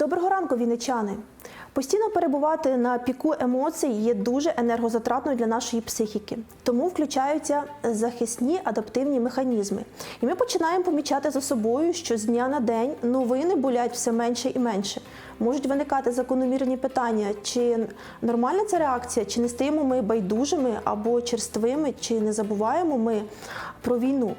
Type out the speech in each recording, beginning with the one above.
Доброго ранку, вінничани! Постійно перебувати на піку емоцій є дуже енергозатратною для нашої психіки, тому включаються захисні адаптивні механізми. І ми починаємо помічати за собою, що з дня на день новини болять все менше і менше. Можуть виникати закономірні питання, чи нормальна ця реакція, чи не стаємо ми байдужими або черствими, чи не забуваємо ми про війну.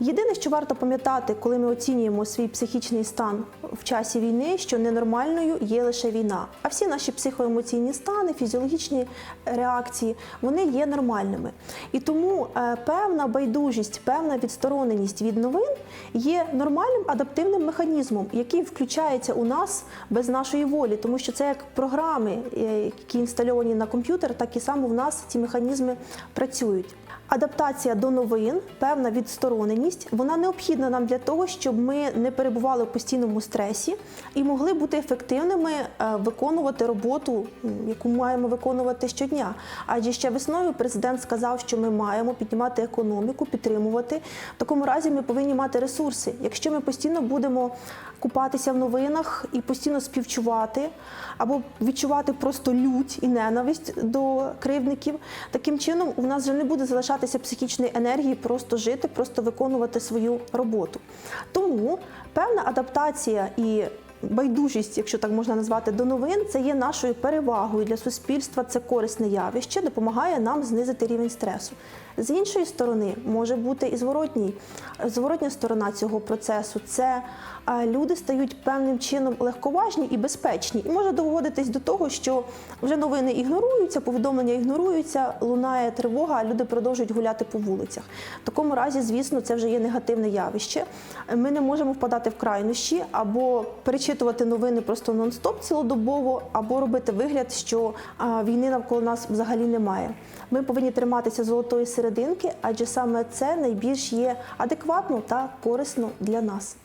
Єдине, що варто пам'ятати, коли ми оцінюємо свій психічний стан в часі війни, що ненормальною є лише війна. А всі наші психоемоційні стани, фізіологічні реакції, вони є нормальними. І тому е, певна байдужість, певна відстороненість від новин є нормальним адаптивним механізмом, який включається у нас без нашої волі, тому що це як програми, е, які інстальовані на комп'ютер, так і саме в нас ці механізми працюють. Адаптація до новин, певна відстороненість, вона необхідна нам для того, щоб ми не перебували в постійному стресі і могли бути ефективними, е, виконувати роботу, яку маємо виконувати щодня. Адже ще весною президент сказав, що ми маємо піднімати економіку, підтримувати. В такому разі ми повинні мати ресурси. Якщо ми постійно будемо купатися в новинах і постійно співчувати або відчувати просто лють і ненависть до кривдників, таким чином у нас вже не буде залишатися психічної енергії просто жити, просто виконувати свою роботу. Тому певна адаптація і Байдужість, якщо так можна назвати, до новин, це є нашою перевагою для суспільства. Це корисне явище, допомагає нам знизити рівень стресу. З іншої сторони, може бути і зворотній, зворотня сторона цього процесу. Це люди стають певним чином легковажні і безпечні, і може доводитись до того, що вже новини ігноруються, повідомлення ігноруються, лунає тривога, а люди продовжують гуляти по вулицях. В такому разі, звісно, це вже є негативне явище. Ми не можемо впадати в крайнощі або перечитувати новини просто нон-стоп цілодобово, або робити вигляд, що війни навколо нас взагалі немає. Ми повинні триматися золотої серединки, адже саме це найбільш є адекватно та корисно для нас.